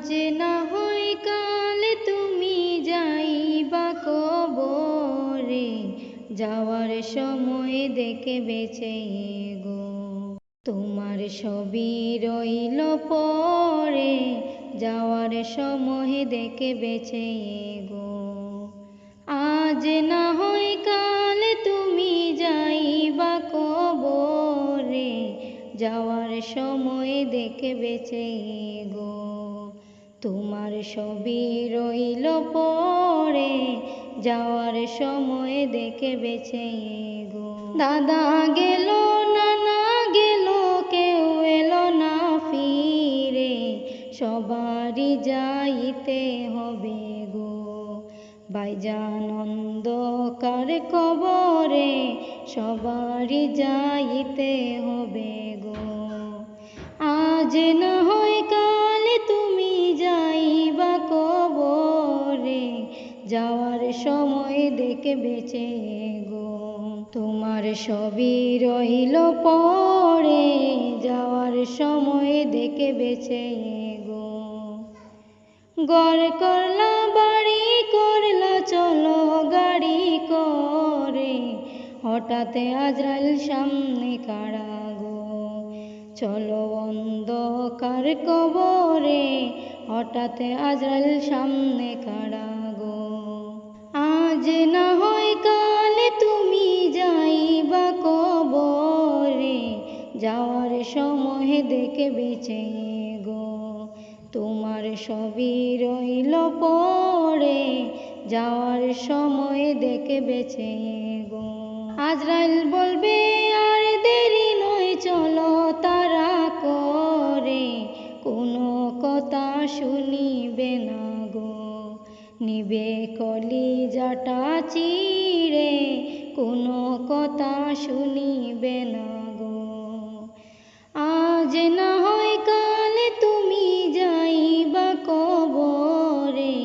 আজ না হয় কাল তুমি যাইবা কবরে, যাওয়ার সময় দেখে বেঁচে গো। তোমার সবই রইল পরে, যাওয়ার সময় দেখে বেঁচে গো। আজ না হয় কাল তুমি যাইবা কবরে, যাওয়ার সময় দেখে বেঁচে গো। তোমার সবই রইল পরে, যাওয়ার সময় দেখে বেঁচে গো দাদা গেল, নানা গেল, কেউ এলো না ফিরে, সবারই যাইতে হবে গো। বাইজান অন্ধকার কবরে, সবারই যাইতে হবে গো। আজ না যাওয়ার সময় দেখে বেঁচে গো, তোমার সবই রইল পরে। যাওয়ার সময় দেখে বেঁচে গো, গড় করলা, বাড়ি করলা, চলো গাড়ি করে। হঠাৎ আজরাইল সামনে কাড়া গো? চলো অন্ধকার কবরে। হঠাৎ আজরাইল সামনে কাড়া আজ না হয় কাল তুমি যাইবা কবরে, যাওয়ার সময় দেখে বেঁচে গো তোমার সবই রইল পরে, যাওয়ার সময় দেখে বেঁচে গো আজরাইল বলবে, আর দেরি নয়, চলো তারা করে। কোনো কথা শুনিবে না গো। নিবে কলি জাটা চিড়ে কোনো কথা শুনিবে না গো। আজ না হয় কাল তুমি যাইবা কবরে,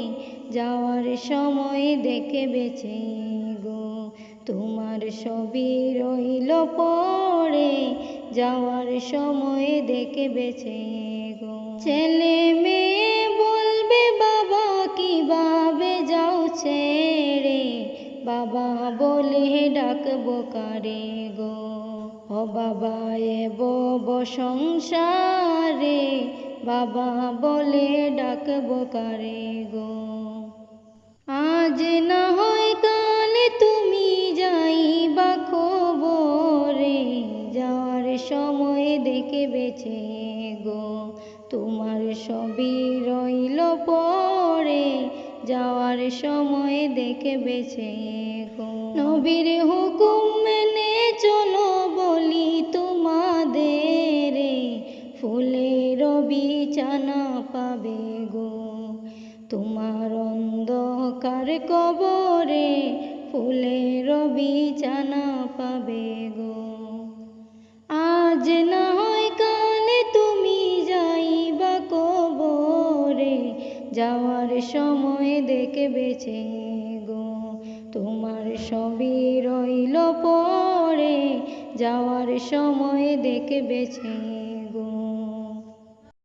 যাওয়ার সময় দেখে বেছে গো, তোমার সবই রইল পরে, যাওয়ার সময় দেখে বেছে গো। ছেলে মেয়ে ছেড়ে বাবা বলে ডাকবো কারে গো? ও বাবা, এব সংসারে বাবা বলে ডাকবো কারে গো? আজ না হয় কাল তুমি যাইবা খবরে যাওয়ার সময় দেখে বেছে গো তোমার সবই রইল পরে যাওয়ার সময় দেখে বেছে নবীর হুকুম মেনে চলো বলি তোমাদের, ফুলের বিছানা পাবে গো। তোমার অন্ধকার কবরে ফুলের বিছানা পাবে গো। যাওয়ার সময় দেখে বেছে গো তোমার সবই রইল পরে। যাওয়ার সময় দেখে বেছে